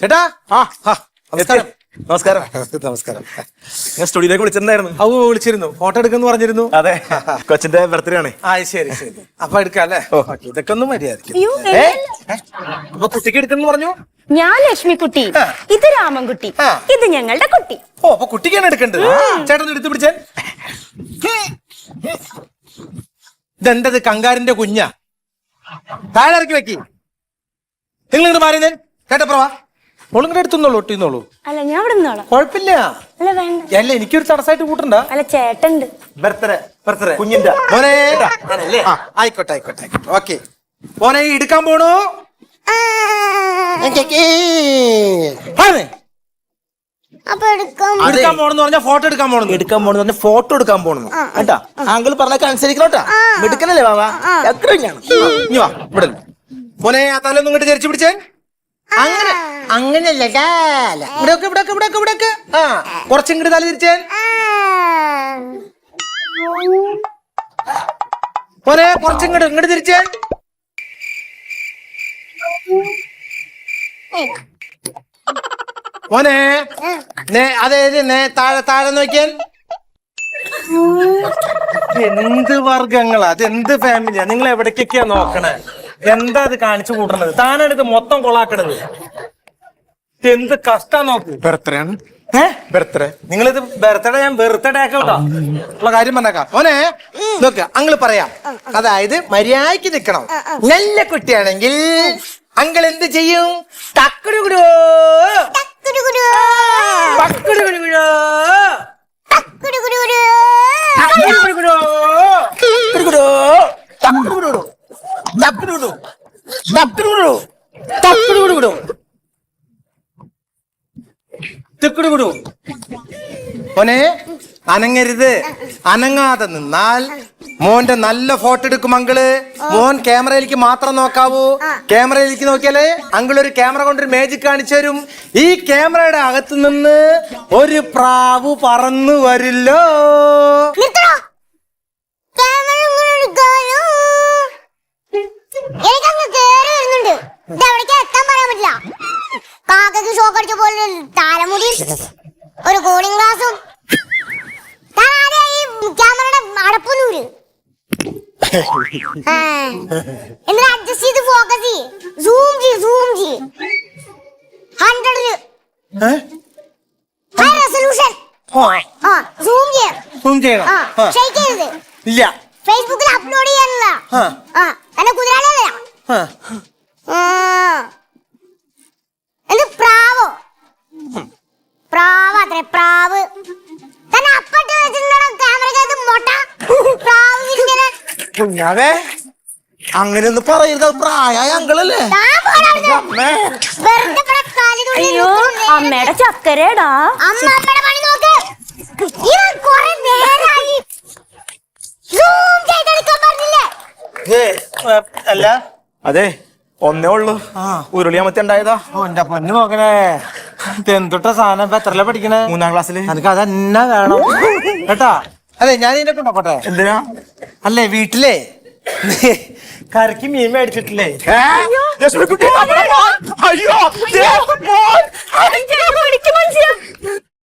ചേട്ടാ? ആ നമസ്കാരം. നമസ്കാരം. നമസ്കാരം. ഞാൻ സ്റ്റുഡിയോയിലേക്ക് വിളിച്ചിട്ടുണ്ടായിരുന്നു ഔ വിളിച്ചിരുന്നു. ഫോട്ടോ എടുക്കുന്നു പറഞ്ഞിരുന്നു. അതെ. കൊച്ചിന്റെ ബർത്ത്ഡേ ആണ്. ആ ശരി ശരി. അപ്പൊ എടുക്കാം അല്ലേ? ഓക്കേ, ഇതൊക്കെ ഒന്നും മര്യാദ അപ്പൊ കുട്ടിക്ക് എടുക്കുന്നു പറഞ്ഞു? ഞാൻ ലക്ഷ്മിക്കുട്ടി. ഇത് രാമൻകുട്ടി. ഇത് ഞങ്ങളുടെ കുട്ടി. ഓ അപ്പൊ കുട്ടിക്കാണ് എടുക്കേണ്ടത്. ചേട്ടൻ എടുത്തു പിടിച്ചേ. ഇതെന്തത് കങ്കാരിന്റെ കുഞ്ഞ? താഴെ ഇറക്കി വെക്കി. നിങ്ങൾ ഇങ്ങോട്ട് എടുത്തുന്നോളൂ ഒട്ടിന്നോളൂ അല്ല ഞാൻ ഇവിടെ നിന്നോളാം കുഴപ്പമില്ല. അല്ല വേണ്ട. അല്ല എനിക്കൊരു തടസ്സമായിട്ട് കൂട്ടണ്ട. അല്ല ചേട്ടണ്ട് ബർത്ത്ഡേ ബർത്ത്ഡേ. കുഞ്ഞിന്റെ. മോനെ ആ, ആയിക്കോട്ടെ ആയിക്കോട്ടെ ആയിക്കോട്ടെ. ഓക്കെ. മോനെ ഈ എടുക്കാൻ പോണു? ആണ്. അപ്പൊ എടുക്കാം. എടുക്കാൻ പോണെന്ന് പറഞ്ഞാൽ ഫോട്ടോ എടുക്കാൻ പോണെന്ന്. എടുക്കാൻ പോണെന്ന് പറഞ്ഞ ഫോട്ടോ എടുക്കാൻ പോണെന്ന്. കേട്ടാ? ആങ്കിൾ പറഞ്ഞൊക്കെ അനുസരിക്കണോട്ടാ? എടുക്കണല്ലേ ബാബാ എത്ര ഞാൻ. ഇനി വാ ഇവിടെ നിന്ന്. മോനെ ആ തലൊന്നും ഇങ്ങോട്ട് ചരിച്ചു പിടിച്ചേ. അങ്ങനെ അങ്ങനെയല്ല ഡാല. ഇവിടെയൊക്കെ ഇവിടെയൊക്കെ ഇവിടെയൊക്കെ ഇവിടെയൊക്കെ ആ കുറച്ചിങ്ങോട്ട് തല തിരിച്ചേ. മോനെ കുറച്ചിങ്ങോട്ട് ഇങ്ങോട്ട് തിരിച്ചേ. മോനെ നേ അതെ നേ താഴെ താഴെ നോക്കിയാൽ എന്ത് വർഗങ്ങളാ അത് എന്ത് ഫാമിലിയാ നിങ്ങൾ എവിടേക്കൊക്കെയാ നോക്കണേ? എന്താ ഇത് കാണിച്ചു കൂട്ടണത്? താനാണ് ഇത് മൊത്തം കൊളാക്കണത്. എന്ത് കഷ്ടാ നോക്ക്. ബർത്ത്ഡേ ആണ്. ഏ? ബർത്ത്ഡേ നിങ്ങളിത് ബർത്ത്ഡേ ഞാൻ ബർത്ത്ഡേ ആക്കട്ടോ ഉള്ള കാര്യം പറഞ്ഞേക്കാം. ഓനെ നോക്ക അങ്ങൾ പറയാം. അതായത് മര്യാദയ്ക്ക് നിക്കണം. നല്ല കുട്ടിയാണെങ്കിൽ അങ്കിൾ എന്ത് ചെയ്യും? തക്കുടുകുടോ മോനെ അനങ്ങരുത്. അനങ്ങാതെ നിന്നാൽ മോന്റെ നല്ല ഫോട്ടോ എടുക്കും അങ്കിൾ. മോൻ ക്യാമറയിലേക്ക് മാത്രം നോക്കാവൂ. ക്യാമറയിലേക്ക് നോക്കിയാലേ അങ്കിൾ ഒരു ക്യാമറ കൊണ്ടൊരു മേജിക് കാണിച്ചു തരും. ഈ ക്യാമറയുടെ അകത്ത് നിന്ന് ഒരു പ്രാവ് പറന്നു വരില്ലോ. കാക്കയ്ക്ക് ഷോക്ക് അടിച്ച പോലെ തലമുടി ഒരു കൂളിംഗ് ഗ്ലാസും ക്യാമറയുടെ അടപ്പൊന്നൂര് എന്നിട്ട് അഡ്ജസ്റ്റ് ചെയ്ത് ഫോക്കസ് ചെയ്യ്. സൂം ചെയ്യ് സൂം ചെയ്യ്. ഹൺഡ്രഡിൽ റെസൊല്യൂഷൻ സൂം ചെയ്യ. സൂം ചെയ്യണം. ഷെയ്ക്ക് ചെയ്യരുത്. ഇല്ല. ഫേസ്ബുക്കിൽ അപ്ലോഡ് ചെയ്യാനുള്ള. എന്നെ കുതിരാളിയല്ല ആ. നോക്ക്. ഇവൻ കുറെ നേരായി. സൂം ചെയ്തെടുക്കാൻ പറഞ്ഞില്ലേ? ഏ, ഏ, അല്ല. അതെ ഒന്നേ ഉള്ളൂ. ഉരുളിയാമത്തി ഉണ്ടായതാ. എന്റെ പൊന്നു നോക്കണേ എന്തുട്ട സാധനം? ഇപ്പൊ എത്രല്ല പഠിക്കണേ? മൂന്നാം ക്ലാസ്സിൽ എനിക്ക് അതെന്നാ വേണം? കേട്ടാ? അതെ ഞാൻ ഇതിന്റെ കൊണ്ടോട്ടെ എന്തിനാ? അല്ലേ വീട്ടിലെ കറിക്ക് മീൻ മേടിച്ചിട്ടില്ലേ. അയ്യോ